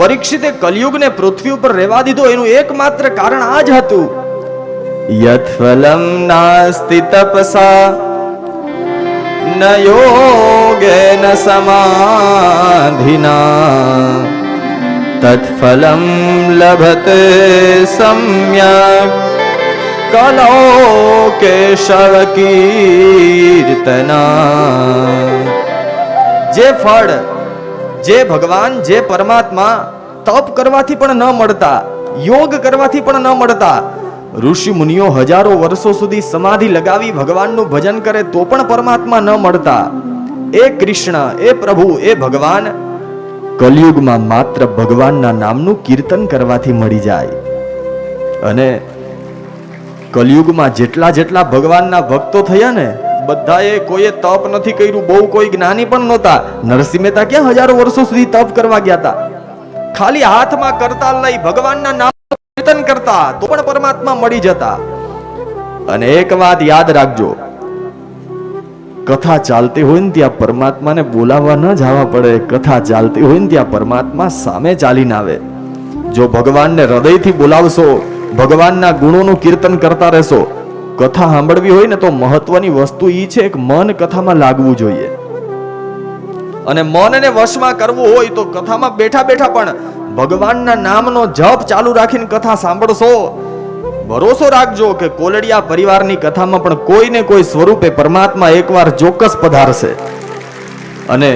પરીક્ષિતે કલયુગને પૃથ્વી ઉપર રહેવા દીધો. એનું એકમાત્ર કારણ આ જ હતું. યત ફલમ નાસ્તિ તપસા, ન યોગેન સમાધિના. તત્ફલમ લભતે સમ્યક કલો કેશવ કીર્તના જે ફળ જે ભગવાન, જે પરમાત્મા તપ કરવાથી પણ ન મળતા, યોગ કરવાથી પણ ન મળતા, ઋષિ મુનિઓ હજારો વર્ષો સુધી સમાધિ લગાવી ભગવાનનું ભજન કરે તો પણ પરમાત્મા ન મળતા. એ કૃષ્ણ, એ પ્રભુ, એ ભગવાન કલયુગમાં માત્ર ભગવાનના નામનું કીર્તન કરવાથી મળી જાય. અને કલયુગમાં જેટલા જેટલા ભગવાનના ભક્તો થયા ને બધાએ કોઈએ તપ નથી કર્યું, બહુ કોઈ જ્ઞાની પણ નહોતા. નરસિંહ મહેતા ક્યાં હજારો વર્ષો સુધી તપ કરવા ગયા હતા? ખાલી હાથમાં કરતા લઈ ભગવાનના નામ કીર્તન કરતા, તો પણ પરમાત્મા મળી જતા. અને એક વાત યાદ રાખજો. કથા ચાલતી હોય ને ત્યાં પરમાત્માને બોલાવવા ન જવા પડે. કથા ચાલતી હોય ને ત્યાં પરમાત્મા સામે ચાલીને આવે. જો ભગવાનને હૃદયથી બોલાવશો, ભગવાનના ગુણોનું કીર્તન કરતા રહેશો કથા સાંભળવી હોય ને તો મહત્વની વસ્તુ એ છે કે મન કથામાં લાગવું જોઈએ. અને મનને વશમાં કરવું હોય તો કથામાં બેઠા બેઠા પણ ભગવાનના નામનો જપ ચાલુ રાખીને કથા સાંભળશો. ભરોસો રાખજો કે કોલડિયા પરિવારની કથામાં પણ કોઈ ને કોઈ સ્વરૂપે પરમાત્મા એકવાર ચોક્કસ પધારશે. અને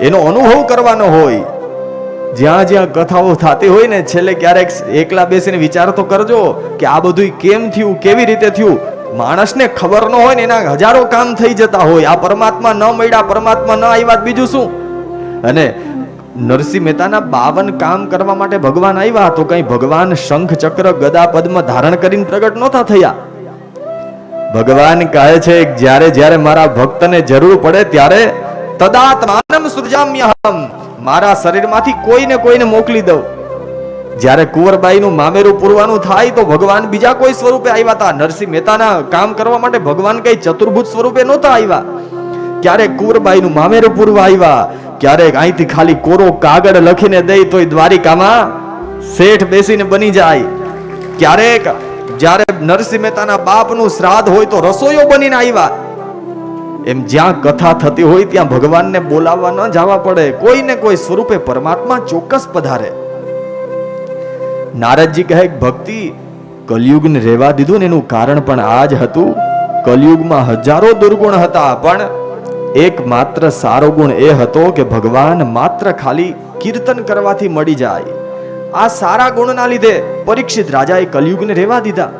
એનો અનુભવ કરવાનો હોય જ્યાં જ્યાં કથાઓ થતી હોય ને, છેલ્લે ક્યારેક એકલા બેસીને વિચાર તો કરજો કે આ બધું કેમ થયું, કેવી રીતે થયું? માણસને ખબર ન હોય ને, એના હજારો કામ થઈ જતા હોય. આ પરમાત્મા ન મળ્યા પરમાત્મા ન આવ્યા બીજું શું? અને નરસિંહ મહેતાના બાવન કામ કરવા માટે ભગવાન આવ્યા, તો કઈ ભગવાન શંખ ચક્ર ગદા પદ્મ ધારણ કરીને પ્રગટ નહોતા થયા. ભગવાન કહે છે, જ્યારે જ્યારે મારા ભક્તને જરૂર પડે, ત્યારે તદાત્માનમ સૃજામ્યહમ. મારા શરીરમાંથી કોઈને કોઈને મોકલી દઉં. જ્યારે કુંવરબાઈનું મામેરું પૂરવાનું થાય તો ભગવાન બીજા કોઈ સ્વરૂપે આવ્યા હતા નરસિંહ મહેતાના કામ કરવા માટે ભગવાન કઈ ચતુર્ભુજ સ્વરૂપે નહોતા આવ્યા. ક્યારેક કુંવરબાઈનું મામેરું પૂરવા આવ્યા ક્યારેક અહીંથી ખાલી કોરો કાગળ લખીને દઈ તોય દ્વારિકામાં શેઠ બેસીને બની જાય. ક્યારેક જ્યારે નરસિંહ મહેતાના બાપનું શ્રાદ્ધ હોય તો રસોઈયો બનીને આવ્યા. એમ જ્યાં કથા થતી હોય ત્યાં ભગવાનને બોલાવવા ન જવા પડે. કોઈને કોઈ સ્વરૂપે પરમાત્મા ચોક્કસ પધારે. નારદજી કહે, ભક્તિ, કલયુગને રહેવા દીધું ને એનું કારણ પણ આ જ હતું. કલયુગમાં હજારો દુર્ગુણ હતા, પણ એક માત્ર સારો ગુણ એ હતો કે ભગવાન માત્ર ખાલી કીર્તન કરવાથી મળી જાય. આ સારા ગુણના લીધે પરીક્ષિત રાજાએ કલયુગને રહેવા દીધા.